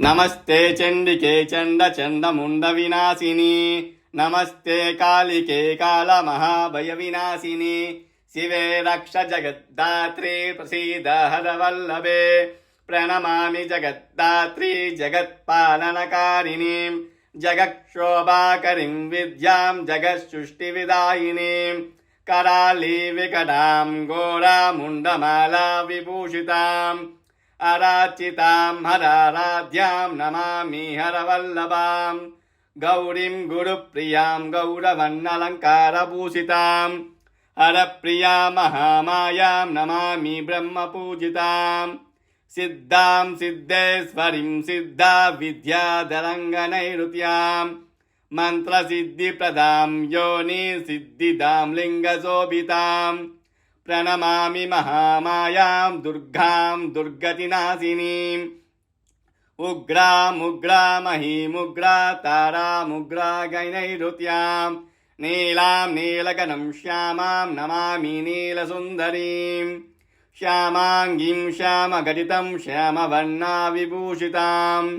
నమస్తే చండికే చండ చండముండ వినాశిని నమస్తే కాళికే కాళ మహాభయ వినాశిని శివే రక్ష జగద్దాత్రి ప్రసీద హరవల్లభే ప్రణమామి జగద్దాత్రి జగత్పాలనకారిణి జగక్షోభాకరిం విద్యాం జగత్సృష్టివిదాయినీం कराली विकटां घोरामुण्डमाला विभूषिताम् अराचितां हराराध्यां नमामि हरवल्लभाम् गौरीं गुरुप्रियां गौरवन्नलङ्कारभूषिताम् हरप्रिया महामायां नमामि ब्रह्मपूजिताम् सिद्धां सिद्धेश्वरीं सिद्धा विद्याधरङ्गनैऋत्याम् मन्त्रसिद्धिप्रदां योनि सिद्धिदां लिङ्गशोभितां प्रणमामि महामायां दुर्गां दुर्गतिनाशिनीम् उग्रामुग्रा महीमुग्रा तारामुग्रा गैनैऋत्यां नीलां नीलगनं श्यामां नमामि नीलसुन्दरीं श्यामाङ्गीं श्यामघटितं श्यामवर्णा विभूषिताम्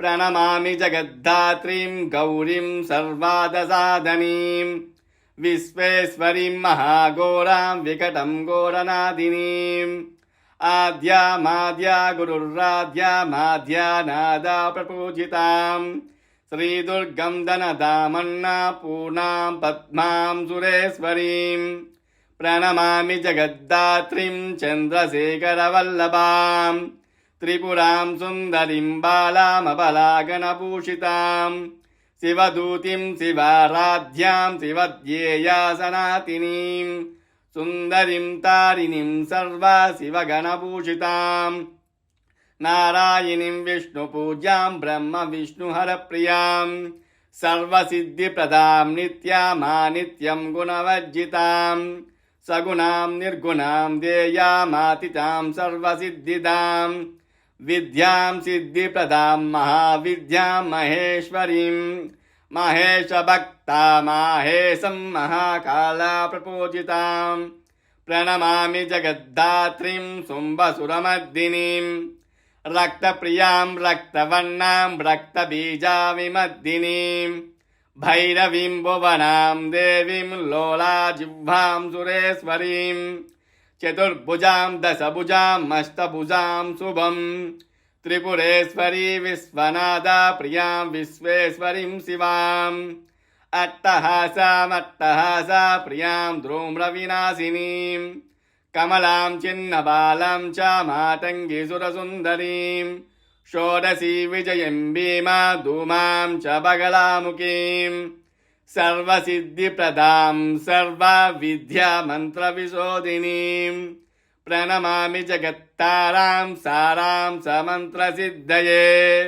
प्रणमामि जगद्धात्रीं गौरीं सर्वादसाधनीं విశ్వేశ్వరీం మహాఘోరాం వికటం ఘోరనాదినీం. ఆద్యామాద్యా గురుర్రాధ్యామాధ్యానాదా ప్రపూజితాం. శ్రీదుర్గం దనదామన్నా పూర్ణాం పద్మాం సురేశ్వరీం. ప్రణమామి జగద్దాత్రిం చంద్రశేఖరవల్లభాం. త్రిపురాం సుందరిం బాలామబలాగణభూషితాం శివదూతిం శివారాధ్యాం శివధ్యేయా సనాతినీం సుందరిం తారిణీం సర్వ శివగణభూషితాం నారాయణీం విష్ణుపూజ్యాం బ్రహ్మ విష్ణుహరప్రియాం సర్వసిద్ధిప్రదాం నిత్యామా నిత్యం గుణవర్జితాం సగుణాం నిర్గుణాం దేయామాతితాం సర్వసిద్ధిదాం విద్యాం సిద్ధిప్రదాం మహావిద్యాం మహేశ్వరీం మహేశభక్త మాహేశం మహాకాళ ప్రపూజితాం ప్రణమామి జగద్ధాత్రీం శుంభసురమద్దినీం రక్తప్రియాం రక్తవర్ణాం రక్తబీజావిమద్దినీం భైరవీం భువనాం దేవీం లోలాజిహ్వాం సురేశ్వరీం चतुर्भुजां दशभुजाम् अष्टभुजां शुभम् त्रिपुरेश्वरी विश्वनादा प्रियां विश्वेश्वरीं शिवाम् अट्टहासामट्टहासा प्रियां ध्रूम्रविनाशिनीं कमलां चिन्नबालां च मातङ्गीसुरसुन्दरीं षोडशी विजयं भीमा धूमां च बगलामुखीम् సర్వసిద్ధిప్రదాం సర్వ విద్యా మంత్ర విశోధినీం ప్రణమామి జగత్తారాం సారాం సమంత్ర సిద్ధయే